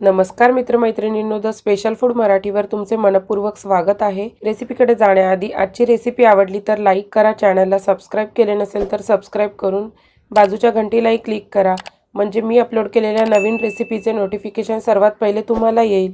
नमस्कार मित्रमैत्रिणींनो the special food मराठीवर तुमचे मनपूर्वक स्वागत आहे. रेसिपीकडे जाण्याआधी आजची रेसिपी आवडली तर लाईक करा चॅनलला सबस्क्राईब केले नसेल तर सबस्क्राईब करून बाजूच्या घंटीलाही क्लिक करा. म्हणजे मी अपलोड केलेल्या नवीन रेसिपीचे नोटिफिकेशन सर्वात पहिले तुम्हाला येईल.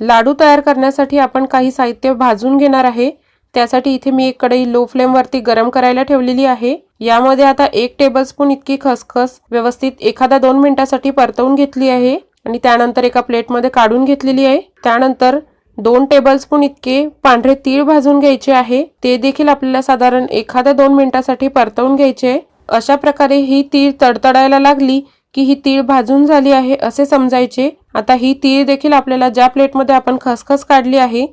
लाडू तयार करण्यासाठी आपण काही साहित्य भाजून घेणार आहे. त्यासाठी इथे मी एक कढई लो फ्लेमवरती गरम करायला ठेवलेली आहे. यामध्ये आता एक टेबलस्पून इतकी खसखस व्यवस्थित एखादा दोन मिनिटासाठी परतवून घेतली आहे आणि त्यानंतर एका प्लेटमध्ये काढून घेतलेली आहे. त्यानंतर दोन टेबलस्पून इतके पांढरे तीळ भाजून घ्यायचे आहे. ते देखील आपल्याला साधारण एखाद्या दोन मिनिटासाठी परतवून घ्यायचे अशा प्रकारे ही तीळ तडतडायला लागली की ही तीळ भाजून झाली आहे असे समजायचे. आता ही तीळ देखील आपल्याला ज्या प्लेटमध्ये आपण खसखस काढली आहे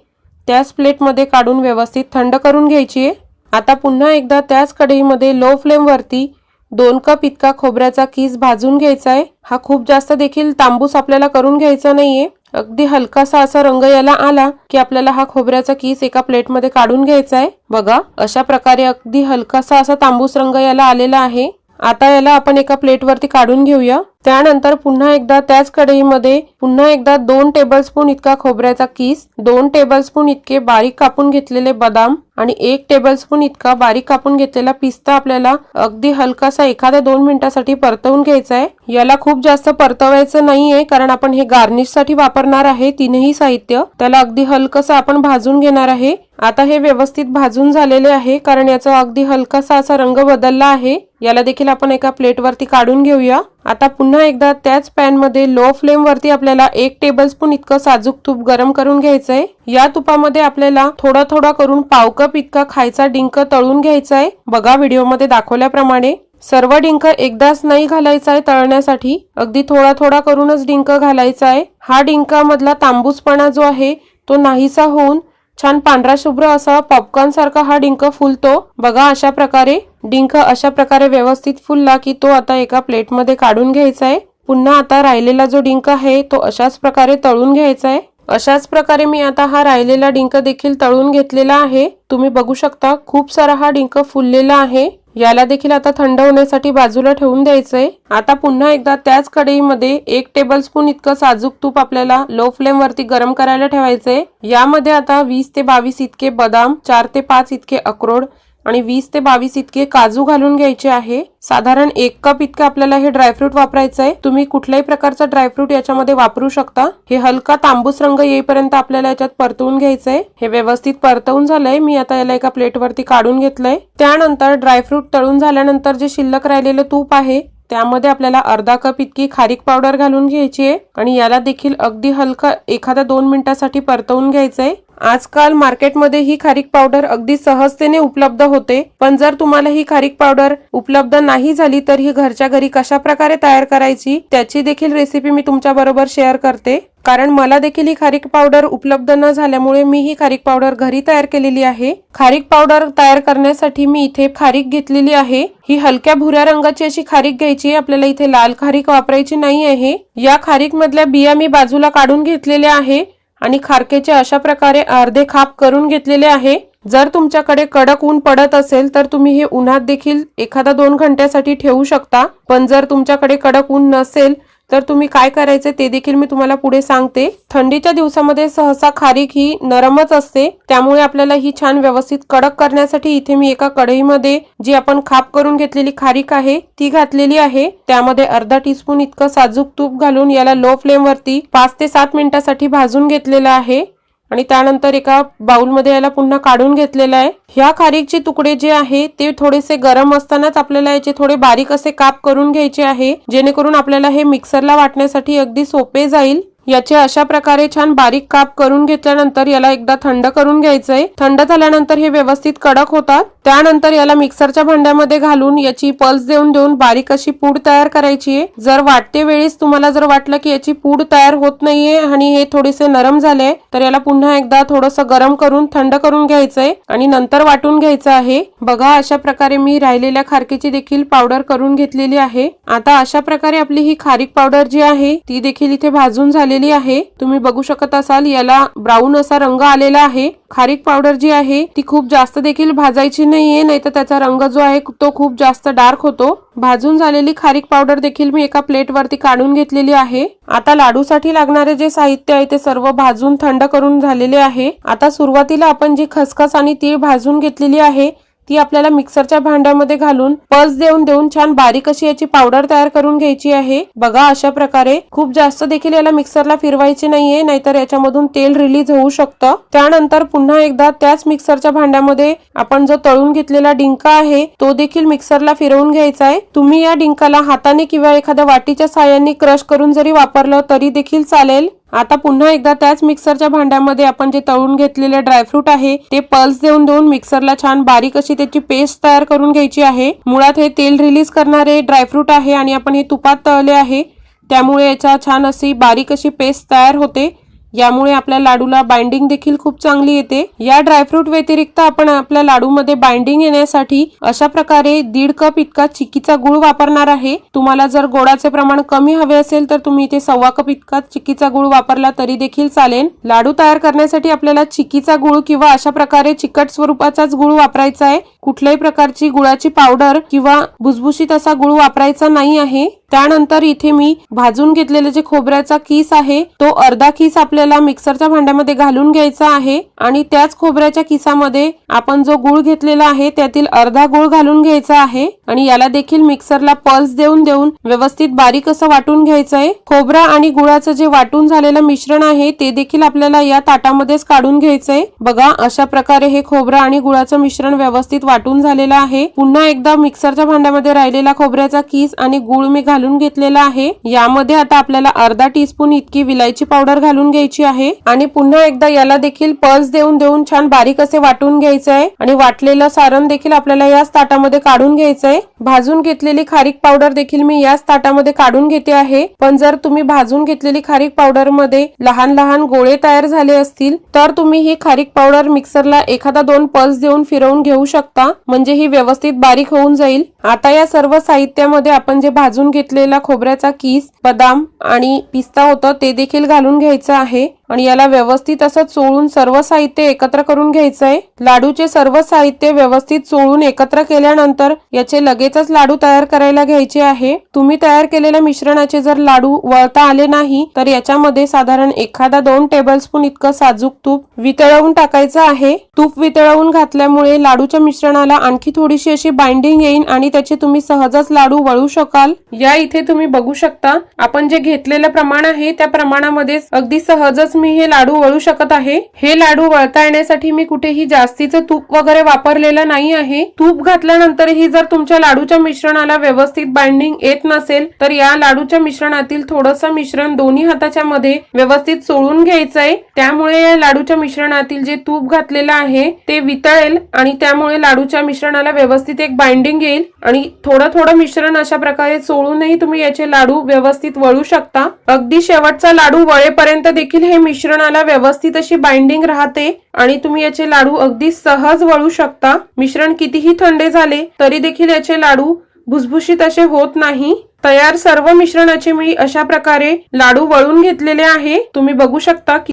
त्याच प्लेटमध्ये काढून व्यवस्थित थंड करून घ्यायची आहे. आता पुन्हा एकदा त्याच कढईमध्ये लो फ्लेमवरती दोन कप इतका खोबऱ्याचा किस भाजून घ्यायचा आहे. हा खूप जास्त देखील तांबूस आपल्याला करून घ्यायचा नाहीये. अगदी हलकासा असा रंग याला आला की आपल्याला हा खोबऱ्याचा किस एका प्लेटमध्ये काढून घ्यायचा आहे. बघा अशा प्रकारे अगदी हलकासा असा तांबूस रंग याला आलेला आहे. आता याला आपण एका प्लेटवरती काढून घेऊया. त्यानंतर पुन्हा एकदा त्याच कढईमध्ये पुन्हा एकदा दोन टेबलस्पून इतका खोबऱ्याचा किस दोन टेबलस्पून इतके बारीक कापून घेतलेले बदाम आणि एक टेबलस्पून इतका बारीक कापून घेतलेला पिस्ता आपल्याला अगदी हलकासा एखाद्या दोन मिनिटासाठी परतवून घ्यायचा आहे. याला खूप जास्त परतवायचं नाहीये कारण आपण हे गार्निशसाठी वापरणार आहे तीनही साहित्य. त्याला अगदी हलकसं आपण भाजून घेणार आहे. आता हे व्यवस्थित भाजून झालेले आहे कारण याचा अगदी हलकासा असा रंग बदलला आहे. याला देखील आपण एका प्लेटवरती काढून घेऊया. आता पुन्हा एकदा त्याच पॅनमध्ये लो फ्लेमवरती आपल्याला एक टेबलस्पून इतकं साजूक तूप गरम करून घ्यायचं आहे या तुपामध्ये आपल्याला थोडा थोडा करून पाव कप इतका खायचा डिंक तळून घ्यायचा आहे बघा व्हिडिओमध्ये दाखवल्याप्रमाणे. सर्व डिंक एकदाच नाही घालायचा आहे तळण्यासाठी. अगदी थोडा थोडा करूनच डिंक घालायचा आहे हा डिंकामधला तांबूसपणा जो आहे तो नाहीसा होऊन छान पांढरा शुभ्र असा पॉपकॉर्न सारखा हा डिंक फुलतो. बघा अशा प्रकारे डिंक अशा प्रकारे व्यवस्थित फुलला की तो आता एका प्लेटमध्ये काढून घ्यायचा आहे. पुन्हा आता राहिलेला जो डिंक आहे तो अशाच प्रकारे तळून घ्यायचा आहे. अशाच प्रकारे मी आता हा राहिलेला डिंक देखील तळून घेतलेला आहे. तुम्ही बघू शकता खूप सारा हा डिंक फुललेला आहे. याला देखील आता थंड होण्यासाठी बाजूला ठेवून द्यायचंय आता पुन्हा एकदा त्याच कढईमध्ये एक टेबलस्पून इतकं साजूक तूप आपल्याला लो फ्लेम वरती गरम करायला ठेवायचंय यामध्ये आता वीस ते बावीस इतके बदाम चार ते पाच इतके अक्रोड आणि वीस ते बावीस इतके काजू घालून घ्यायचे आहे. साधारण एक कप इतकं आपल्याला हे ड्रायफ्रूट वापरायचं आहे तुम्ही कुठल्याही प्रकारचा ड्रायफ्रूट याच्यामध्ये वापरू शकता. हे हलका तांबूस रंग येईपर्यंत आपल्याला याच्यात परतवून घ्यायचंय. हे व्यवस्थित परतवून झालंय. मी आता याला एका प्लेटवरती काढून घेतलंय. त्यानंतर ड्रायफ्रूट तळून झाल्यानंतर जे शिल्लक राहिलेलं तूप आहे त्यामध्ये आपल्याला अर्धा कप इतकी खारीक पावडर घालून घ्यायची आहे. आणि याला देखील अगदी हलका एखाद्या दोन मिनिटासाठी परतवून घ्यायचंय. आजकाल मार्केटमध्ये ही खारीक पावडर अगदी सहजतेने उपलब्ध होते पण जर तुम्हाला ही खारीक पावडर उपलब्ध नाही झाली तर ही घरच्या घरी कशा प्रकारे तयार करायची त्याची देखील रेसिपी मी तुमच्या बरोबर शेअर करते. कारण मला देखील ही खारीक पावडर उपलब्ध न झाल्यामुळे मी ही खारीक पावडर घरी तयार केलेली आहे. खारीक पावडर तयार करण्यासाठी मी इथे खारीक घेतलेली आहे. ही हलक्या भुऱ्या रंगाची अशी खारीक घ्यायची आपल्याला इथे लाल खारीक वापरायची नाही आहे. या खारीक मधल्या बिया मी बाजूला काढून घेतलेल्या आहे. आणि खारकेचे अशा प्रकारे अर्धे खाप करून घेतलेले आहे. जर तुमच्याकडे कडक ऊन पडत असेल तर तुम्ही हे उन्हात देखील एखादा दोन घंट्यासाठी ठेवू शकता. पण जर तुमच्याकडे कडक ऊन नसेल तर तुम्ही काय करायचे ते देखील मी तुम्हाला पुढे सांगते. थंडीच्या दिवसामध्ये सहसा खारीक ही नरमच असते. त्यामुळे आपल्याला ही छान व्यवस्थित कडक करण्यासाठी इथे मी एका कढईमध्ये जी आपण खाप करून घेतलेली खारीक आहे ती घातलेली आहे. त्यामध्ये अर्धा टीस्पून इतकं साजूक तूप घालून याला लो फ्लेम वरती पाच ते सात मिनिटासाठी भाजून घेतलेलं आहे. आणि त्यानंतर एका बाउलमध्ये याला पुन्हा काढून घेतलेलं आहे. ह्या खारीकचे तुकडे जे आहे ते थोडेसे गरम असतानाच आपल्याला याचे थोडे बारीक असे काप करून घ्यायचे आहे जेणेकरून आपल्याला हे मिक्सरला वाटण्यासाठी अगदी सोपे जाईल. याचे अशा प्रकारे छान बारीक काप करून घेतल्यानंतर याला एकदा थंड करून घ्यायचंय. थंड झाल्यानंतर हे व्यवस्थित कडक होतात. त्यानंतर याला मिक्सरच्या भांड्यामध्ये घालून याची पल्स देऊन देऊन बारीक अशी पूड तयार करायची आहे. जर वाटते वेळेस तुम्हाला जर वाटलं की याची पूड तयार होत नाहीये आणि हे थोडेसे नरम झाले तर याला पुन्हा एकदा थोडस गरम करून थंड करून घ्यायचंय आणि नंतर वाटून घ्यायचं आहे. बघा अशा प्रकारे मी राहिलेल्या खारकीची देखील पावडर करून घेतलेली आहे. आता अशा प्रकारे आपली ही खारीक पावडर जी आहे ती देखील इथे भाजून झाली केलेली आहे. तुम्ही बघू शकत असाल याला ब्राऊन असा रंग आलेला आहे. खारीक पावडर जी आहे ती खूप जास्त देखील भाजायची नाहीये नाहीतर त्याचा रंग जो आहे तो खूप जास्त डार्क होतो. भाजून झालेली खारीक पावडर देखील मी एका प्लेट वरती काढून घेतलेली आहे. आता लाडूसाठी लागणारे जे साहित्य आहे ते सर्व भाजून थंड करून झालेले आहे. आता सुरुवातीला आपण जी खसखस आणि तीळ भाजून घेतलेली आहे ती आपल्याला मिक्सरच्या भांड्यामध्ये घालून पल्स देऊन देऊन छान बारीक अशी याची पावडर तयार करून घ्यायची आहे. बघा अशा प्रकारे खूप जास्त देखील याला मिक्सरला फिरवायचे नाहीये नाहीतर याच्यामधून तेल रिलीज होऊ शकतं. त्यानंतर पुन्हा एकदा त्याच मिक्सरच्या भांड्यामध्ये आपण जो तळून घेतलेला डिंका आहे तो देखील मिक्सरला फिरवून घ्यायचा आहे. तुम्ही या डिंकाला हाताने किंवा एखाद्या वाटीच्या साह्याने क्रश करून जरी वापरलं तरी देखील चालेल. आता पुन्हा एकदा त्याच मिक्सरच्या भांड्यामध्ये आपण जे तळून घेतलेले ड्रायफ्रूट आहे ते पल्स देऊन देऊन मिक्सरला छान बारीक अशी त्याची पेस्ट तयार करून घ्यायची आहे. मुळात हे तेल रिलीज करणारे ड्रायफ्रूट आहे आणि आपण हे तुपात तळले आहे. त्यामुळे याच्या छान अशी बारीक अशी पेस्ट तयार होते. यामुळे आपल्या लाडूला बाइंडिंग देखील खूप चांगली येते. या ड्रायफ्रूट व्यतिरिक्त आपण आपल्या लाडूमध्ये बाइंडिंग येण्यासाठी अशा प्रकारे दीड कप इतका चिक्कीचा गुळ वापरणार आहे. तुम्हाला जर गोडाचे प्रमाण कमी हवे असेल तर तुम्ही इथे सव्वा कप इतका चिक्कीचा गुळ वापरला तरी देखील चालेल. लाडू तयार करण्यासाठी आपल्याला चिक्कीचा गुळ किंवा अशा प्रकारे चिकट स्वरूपाचाच गुळ वापरायचा आहे. कुठल्याही प्रकारची गुळाची पावडर किंवा भुसभुशीत असा गुळ वापरायचा नाही आहे. त्यानंतर इथे मी भाजून घेतलेले जे खोबऱ्याचा किस आहे तो अर्धा किस आपल्याला मिक्सरच्या भांड्यामध्ये घालून घ्यायचा आहे आणि त्याच खोबऱ्याच्या किसामध्ये आपण जो गुळ घेतलेला आहे त्यातील अर्धा गुळ घालून घ्यायचा आहे आणि याला देखील मिक्सरला पल्स देऊन देऊन व्यवस्थित बारीक असं वाटून घ्यायचं आहे खोबरा आणि गुळाचं जे वाटून झालेलं मिश्रण आहे ते देखील आपल्याला या ताटामध्येच काढून घ्यायचंय. बघा अशा प्रकारे हे खोबरा आणि गुळाचं मिश्रण व्यवस्थित वाटून झालेलं आहे. पुन्हा एकदा मिक्सरच्या भांड्यामध्ये राहिलेला खोबऱ्याचा किस आणि गुळ मी घालून घेतलेला आहे. यामध्ये आता आपल्याला अर्धा टीस्पून इतकी विलायची पावडर घालून घ्यायची आहे. आणि पुन्हा एकदा याला देखील पल्स देऊन देऊन छान बारीक असे वाटून घ्यायचं आहे. आणि वाटलेलं सारण देखील आपल्याला याच ताटामध्ये काढून घ्यायचं आहे. भाजून घेतलेली खारीक पावडर देखील मी याच ताटामध्ये काढून घेते आहे. पण जर तुम्ही भाजून घेतलेली खारीक पावडरमध्ये लहान लहान गोळे तयार झाले असतील तर तुम्ही ही खारीक पावडर मिक्सरला एखादा दोन पल्स देऊन फिरवून घेऊ शकता. म्हणजे ही व्यवस्थित बारीक होऊन जाईल. आता या सर्व साहित्यामध्ये आपण जे भाजून घेतले घेतलेला खोबऱ्याचा किस बदाम आणि पिस्ता होतं ते देखील घालून घ्यायचं आहे. आणि याला व्यवस्थित असं चोळून सर्व साहित्य एकत्र करून घ्यायचंय. लाडूचे सर्व साहित्य व्यवस्थित चोळून एकत्र केल्यानंतर याचे लगेचच लाडू तयार करायला घ्यायचे आहे. तुम्ही तयार केलेल्या मिश्रणाचे जर लाडू वळता आले नाही तर याच्यामध्ये साधारण एखादा दोन टेबल स्पून इतकं साजूक तूप वितळवून टाकायचं आहे. तूप वितळवून घातल्यामुळे लाडूच्या मिश्रणाला आणखी थोडीशी अशी बाइंडिंग येईल आणि त्याचे तुम्ही सहजच लाडू वळू शकाल. या इथे तुम्ही बघू शकता आपण जे घेतलेलं प्रमाण आहे त्या प्रमाणामध्ये अगदी सहजच मी हे लाडू वळू शकत आहे? हे लाडू वळता येण्यासाठी मी कुठेही जास्तीचं तूप वगैरे वापरलेलं नाही आहे. तूप घातल्यानंतरही जर तुमच्या लाडूच्या मिश्रणाला व्यवस्थित बाइंडिंग येत नसेल तर या लाडूच्या मिश्रणातील थोडंसं मिश्रण दोन्ही हाताच्या मध्ये व्यवस्थित चोळून घ्यायचंय. त्यामुळे या लाडूच्या मिश्रणातील जे तूप घातलेलं आहे ते वितळेल आणि त्यामुळे लाडूच्या मिश्रणाला व्यवस्थित एक बाइंडिंग येईल आणि थोडं थोडं मिश्रण अशा प्रकारे सोळूनही तुम्ही याचे लाडू व्यवस्थित वळू शकता. अगदी शेवटचा लाडू वळेपर्यंत देखील हे मिश्रणाला व्यवस्थित अशी बाइंडिंग राहते आणि तुम्ही याचे लाडू अगदी सहज वळू शकता. मिश्रण कितीही थंडे झाले तरी देखील याचे लाडू भुसभुशीत असे होत नाही. तयार सर्व मिश्रणाचे मी अशा प्रकारे लाडू वळून घेतलेले आहे. तुम्ही बघू शकता की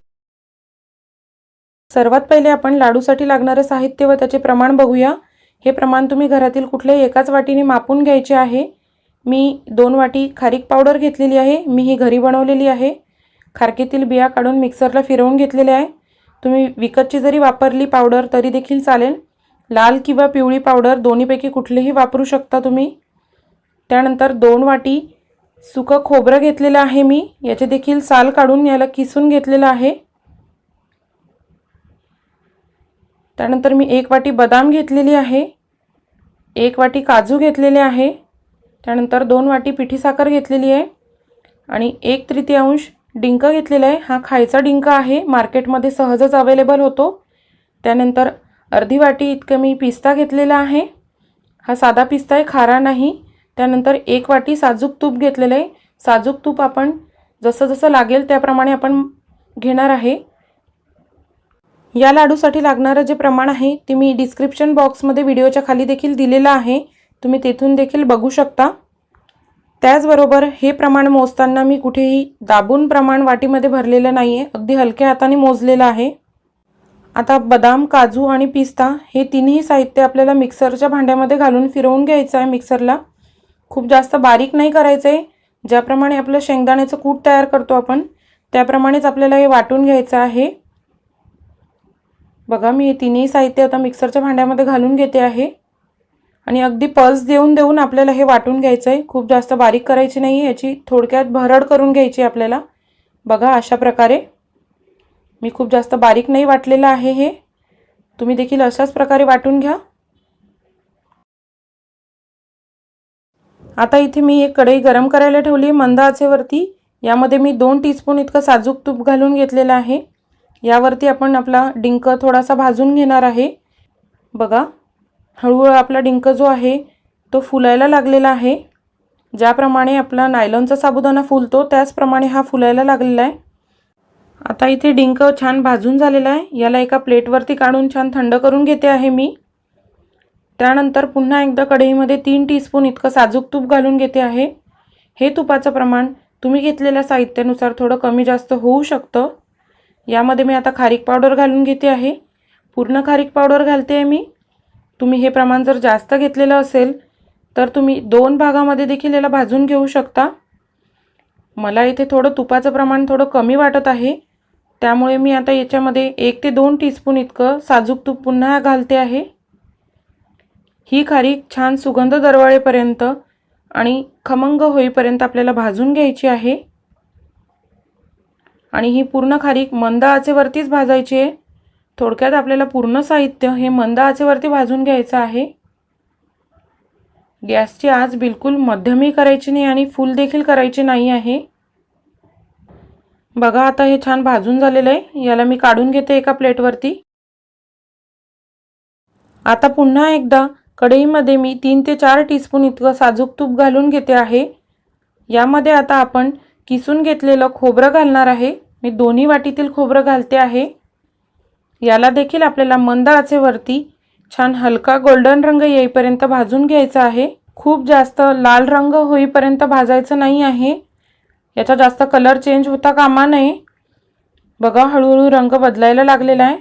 सर्वात पहिले आपण लाडूसाठी लागणारे साहित्य व त्याचे प्रमाण बघूया. हे प्रमाण तुम्ही घरातील कुठल्याही एकाच वाटीने मापून घ्यायचे आहे. मी दोन वाटी खारीक पावडर घेतलेली आहे. मी ही घरी बनवलेली आहे. खारकेतील बिया काढून मिक्सरला फिरवून घेतलेले आहे. तुम्ही विकतची जरी वापरली पावडर तरी देखील चालेल. लाल किंवा पिवळी पावडर दोन्हीपैकी कुठलीही वापरू शकता तुम्ही. त्यानंतर दोन वाटी सुकं खोबरं घेतलेलं आहे मी. याचे देखील साल काढून याला किसून घेतलेलं आहे. त्यानंतर मी एक वाटी बदाम घेतलेली आहे. एक वाटी काजू घेतलेले आहे. त्यानंतर दोन वाटी पिठी साखर घेतलेली आहे. आणि एक तृतीयांश डिंक घेतलेला आहे. हा खायचा डिंक आहे. मार्केटमध्ये सहजच अवेलेबल होतो. त्यानंतर अर्धी वाटी इतकं मी पिस्ता घेतलेला आहे. हा साधा पिस्ता आहे खारा नाही. त्यानंतर एक वाटी साजूक तूप घेतलेलं आहे. साजूक तूप आपण जसं जसं लागेल त्याप्रमाणे आपण घेणार आहे. या लाडूसाठी लागणारं जे प्रमाण आहे ते मी डिस्क्रिप्शन बॉक्समध्ये व्हिडिओच्या खाली देखील दिलेलं आहे. तुम्ही तेथून देखील बघू शकता. त्याचबरोबर हे प्रमाण मोजताना मी कुठेही दाबून प्रमाण वाटीमध्ये भरलेलं नाही आहे अगदी हलक्या हाताने मोजलेलं आहे. आता बदाम काजू आणि पिस्ता हे तिन्ही साहित्य आपल्याला मिक्सरच्या भांड्यामध्ये घालून फिरवून घ्यायचं आहे मिक्सरला. खूप जास्त बारीक नाही करायचं आहे ज्याप्रमाणे आपलं शेंगदाण्याचं कूट तयार करतो आपण त्याप्रमाणेच आपल्याला हे वाटून घ्यायचं आहे. बघा मी हे तिन्ही साहित्य आता मिक्सरच्या भांड्यामध्ये घालून घेते आहे. आणि अगदी पल्स देऊन देऊन आपल्याला हे वाटून घ्यायचं आहे खूप जास्त बारीक करायची नाही याची थोडक्यात भरड करून घ्यायची आपल्याला. बघा अशा प्रकारे. मी खूप जास्त बारीक नाही वाटलेलं आहे हे. तुम्ही देखील अशाच प्रकारे वाटून घ्या. आता इथे मी एक कढई गरम करायला ठेवली आहे मंद आचेवरती. यामध्ये मी दोन टीस्पून इतकं साजूक तूप घालून घेतलेलं आहे. यावरती आपण आपला डिंक थोडासा भाजून घेणार आहे. बघा. हळूहळू आपला डिंक जो आहे तो फुलायला लागलेला आहे. ज्याप्रमाणे आपला नायलॉनचा साबुदाणा फुलतो त्याचप्रमाणे हा फुलायला लागलेला आहे. आता इथे डिंक छान भाजून झालेला आहे. याला एका प्लेटवरती काढून छान थंड करून घेते आहे मी. त्यानंतर पुन्हा एकदा कढईमध्ये तीन टीस्पून इतकं साजूक तूप घालून घेते आहे. हे तुपाचं प्रमाण तुम्ही घेतलेल्या साहित्यानुसार थोडं कमी जास्त होऊ शकतं. यामध्ये मी आता खारीक पावडर घालून घेते आहे. पूर्ण खारीक पावडर घालते आहे मी. तुम्ही हे प्रमाण जर जास्त घेतलेलं असेल तर तुम्ही दोन भागामध्ये देखील याला भाजून घेऊ शकता. मला इथे थोडं तुपाचं प्रमाण थोडं कमी वाटत आहे. त्यामुळे मी आता याच्यामध्ये एक ते दोन टीस्पून इतकं साजूक तूप पुन्हा घालते आहे. ही खारीक छान सुगंध दरवळेपर्यंत आणि खमंग होईपर्यंत आपल्याला भाजून घ्यायची आहे. आणि ही पूर्ण खारीक मंद आचेवरतीच भाजायची आहे. थोडक्यात आपल्याला पूर्ण साहित्य हे मंद आचेवरती भाजून घ्यायचं आहे. गॅसची आज बिलकुल मध्यमही करायची नाही आणि फुल देखील करायची नाही आहे. बघा आता हे छान भाजून झालेलं आहे. याला मी काढून घेते एका प्लेटवरती. आता पुन्हा एकदा कढईमध्ये मी तीन ते चार टीस्पून इतकं साजूक तूप घालून घेते आहे. यामध्ये आता आपण किसून घेतलेलं खोबरं घालणार आहे. मी दोन्ही वाटीतील खोबरं घालते आहे. याला देखील आपल्याला मंद आचेवरती छान हलका गोल्डन रंग येईपर्यंत भाजून घ्यायचा आहे. खूप जास्त लाल रंग होईपर्यंत भाजायचं नाही आहे. याचा जास्त कलर चेंज होता कामा नये. बघा हळूहळू रंग बदलायला लागलेला आहे.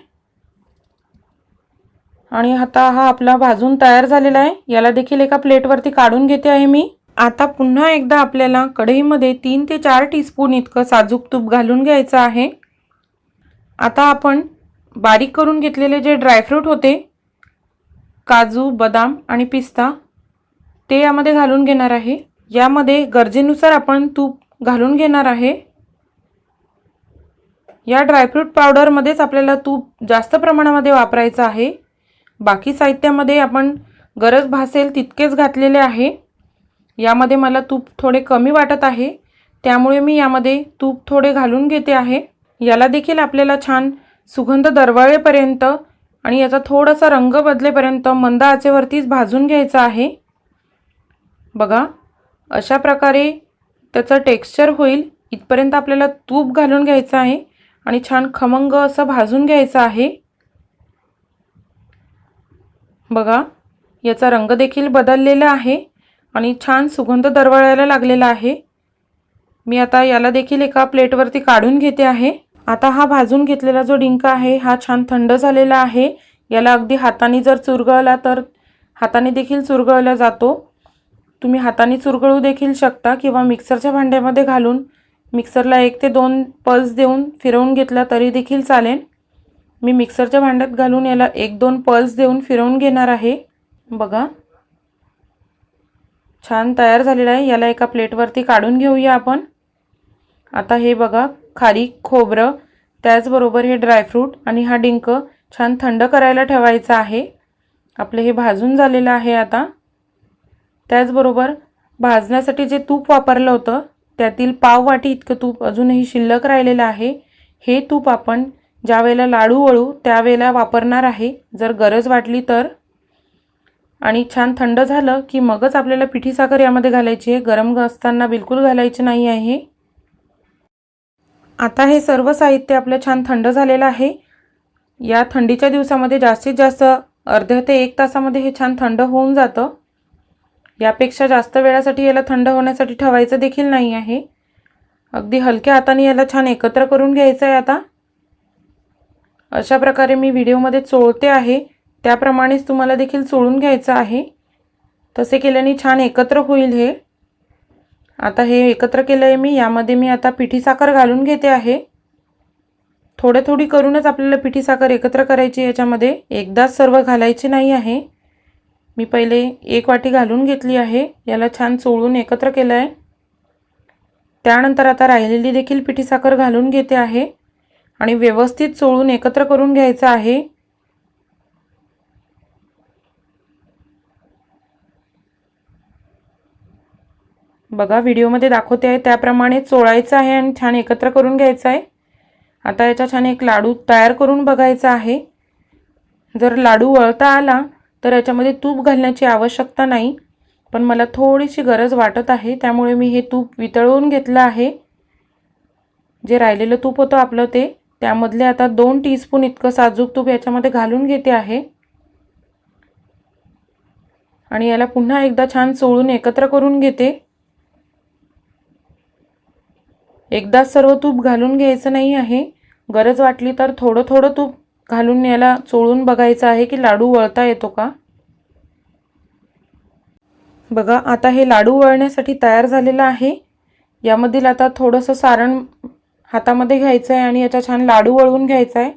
आणि आता हा आपला भाजून तयार झालेला आहे. याला देखील एका प्लेटवरती काढून घेते आहे मी. आता पुन्हा एकदा आपल्याला कढईमध्ये तीन ते चार टीस्पून इतकं साजूक तूप घालून घ्यायचं आहे. आता आपण बारीक करून घेतलेले जे ड्रायफ्रूट होते काजू बदाम आणि पिस्ता ते यामध्ये घालून घेणार आहे. यामध्ये गरजेनुसार आपण तूप घालून घेणार आहे. या ड्रायफ्रूट पावडरमध्येच आपल्याला तूप जास्त प्रमाणामध्ये वापरायचं आहे. बाकी साहित्यामध्ये आपण गरज भासेल तितकेच घातलेले आहे. यामध्ये मला तूप थोडे कमी वाटत आहे. त्यामुळे मी यामध्ये तूप थोडे घालून घेते आहे. याला देखील आपल्याला छान सुगंध दरवळेपर्यंत आणि याचा थोडासा रंग बदलेपर्यंत मंद आचेवरतीच भाजून घ्यायचा आहे. बघा अशा प्रकारे त्याचं टेक्स्चर होईल. इथपर्यंत आपल्याला तूप घालून घ्यायचं आहे आणि छान खमंग असं भाजून घ्यायचं आहे. बघा याचा रंग देखील बदललेला आहे आणि छान सुगंध दरवळायला लागलेला आहे. मी आता याला देखील एका प्लेटवरती काढून घेते आहे. आता हा भाजून घेतलेला जो डिंक आहे हा छान थंड झालेला आहे. याला अगदी हाताने जर चुरगळला तर हाताने देखील चुरगळला जातो. तुम्ही हाताने चुरगळू देखील शकता किंवा मिक्सरच्या भांड्यामध्ये घालून मिक्सरला एक ते दोन पल्स देऊन फिरवून घेतला तरी देखील चालेल. मी मिक्सरच्या भांड्यात घालून याला एक दोन पल्स देऊन फिरवून घेणार आहे. बघा. छान तयार झालेला आहे. याला एका प्लेटवरती काढून घेऊया आपण. आता हे बघा. खारी खोबरं त्याचबरोबर हे ड्रायफ्रूट आणि हा डिंक छान थंड करायला ठेवायचा आहे. आपले हे भाजून झालेलं आहे आता. त्याचबरोबर भाजण्यासाठी जे तूप वापरलं होतं त्यातील पाव वाटी इतकं तूप अजूनही शिल्लक राहिलेलं आहे. हे तूप आपण ज्या वेळेला लाडू वळू त्यावेळेला वापरणार आहे. जर गरज वाटली तर. आणि छान थंड झालं की मगच आपल्याला पिठी साखर यामध्ये घालायची आहे. गरम असताना बिलकुल घालायची नाही आहे. आता हे सर्व साहित्य आपलं छान थंड झालेलं आहे. या थंडीच्या दिवसामध्ये जास्तीत जास्त अर्ध्या ते एक तासामध्ये हे छान थंड होऊन जातं. यापेक्षा जास्त वेळासाठी याला थंड होण्यासाठी ठेवायचं देखील नाही आहे. अगदी हलक्या हाताने याला छान एकत्र करून घ्यायचं आहे आता. अशा प्रकारे मी व्हिडिओमध्ये चोळते आहे. त्याप्रमाणेच तुम्हाला देखील चोळून घ्यायचं आहे. तसे केल्याने छान एकत्र होईल हे. आता हे एकत्र केलं आहे मी यामध्ये मी आता पिठी साखर घालून घेते आहे. थोडे थोडी करूनच आपल्याला पिठी साखर एकत्र करायची याच्यामध्ये. एकदाच सर्व घालायची नाही आहे. मी पहिले एक वाटी घालून घेतली आहे. याला छान चोळून एकत्र केलं आहे त्यानंतर आता राहिलेली देखील पिठी साखर घालून घेते आहे. आणि व्यवस्थित चोळून एकत्र करून घ्यायचं आहे. बघा व्हिडिओमध्ये दाखवते आहे. त्याप्रमाणे चोळायचं आहे आणि छान एकत्र करून घ्यायचं आहे. आता याचा छान एक लाडू तयार करून बघायचा आहे. जर लाडू वळता आला तर याच्यामध्ये तूप घालण्याची आवश्यकता नाही. पण मला थोडीशी गरज वाटत आहे त्यामुळे मी हे तूप वितळवून घेतलं आहे. जे राहिलेलं तूप होतं आपलं ते त्यामधले आता दोन टीस्पून इतकं साजूक तूप याच्यामध्ये घालून घेते आहे. आणि याला पुन्हा एकदा छान चोळून एकत्र करून घेते. एकदाच सर्व तूप घालून घ्यायचं नाही आहे. गरज वाटली तर थोडं थोडं तूप घालून याला चोळून बघायचं आहे की लाडू वळता येतो का? बघा आता हे लाडू वळण्यासाठी तयार झालेलं आहे. यामधील आता थोडंसं सारण हातामध्ये घ्यायचं आहे आणि याचा छान लाडू वळवून घ्यायचा आहे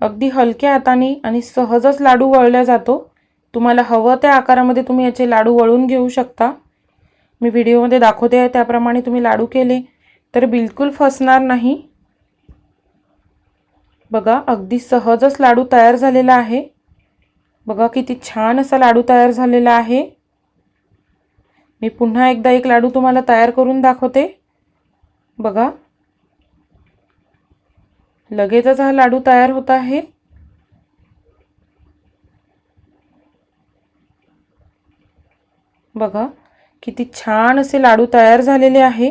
अगदी हलक्या हाताने आणि सहजच लाडू वळला जातो. तुम्हाला हवं त्या आकारामध्ये तुम्ही याचे लाडू वळून घेऊ शकता. मी व्हिडिओमध्ये दाखवते आहे त्याप्रमाणे तुम्ही लाडू केले. तर बिलकुल फसणार नाही. बघा अगदी सहजच लाडू तयार झालेला आहे. बघा किती छान असा लाडू तयार झालेला आहे. मी पुन्हा एकदा एक लाडू तुम्हाला तयार करून दाखवते. बघा. लगेचच हा लाडू तयार होत आहे. बघा किती छान असे लाडू तयार झालेले आहे.